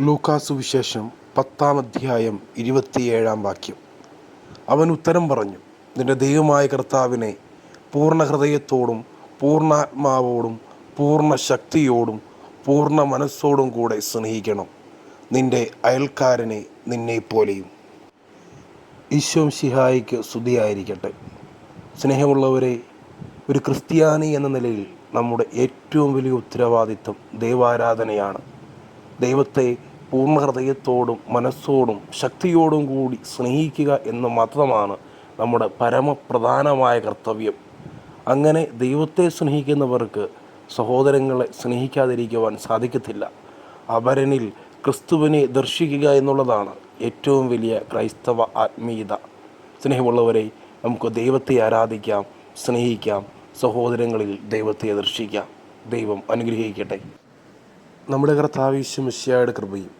Lucas വിശേഷം പത്താം അധ്യായം ഇരുപത്തിയേഴാം വാക്യം. അവൻ ഉത്തരം പറഞ്ഞു നിന്റെ ദൈവമായ കർത്താവിനെ പൂർണ ഹൃദയത്തോടും പൂർണാത്മാവോടും പൂർണ ശക്തിയോടും പൂർണ മനസ്സോടും കൂടെ സ്നേഹിക്കണം. നിന്റെ അയൽക്കാരനെ നിന്നെപ്പോലെയും. ഈശോ ശിഹായിക്ക് സ്തുതിയായിരിക്കട്ടെ. സ്നേഹമുള്ളവരെ ഒരു ക്രിസ്ത്യാനി എന്ന നിലയിൽ നമ്മുടെ ഏറ്റവും വലിയ ഉത്തരവാദിത്വം ദൈവാരാധനയാണ്. ദൈവത്തെ പൂർണ ഹൃദയത്തോടും മനസ്സോടും ശക്തിയോടും കൂടി സ്നേഹിക്കുക എന്ന് മാത്രമാണ് നമ്മുടെ പരമപ്രധാനമായ കർത്തവ്യം. അങ്ങനെ ദൈവത്തെ സ്നേഹിക്കുന്നവർക്ക് സഹോദരങ്ങളെ സ്നേഹിക്കാതിരിക്കുവാൻ സാധിക്കത്തില്ല. അപരനിൽ ക്രിസ്തുവിനെ ദർശിക്കുക എന്നുള്ളതാണ് ഏറ്റവും വലിയ ക്രൈസ്തവ ആത്മീയത. സ്നേഹമുള്ളവരെ നമുക്ക് ദൈവത്തെ ആരാധിക്കാം സ്നേഹിക്കാം സഹോദരങ്ങളിൽ ദൈവത്തെ ദർശിക്കാം. ദൈവം അനുഗ്രഹിക്കട്ടെ. നമ്മുടെ കർത്താവശ്യം മിശ്യായുടെ കൃപയും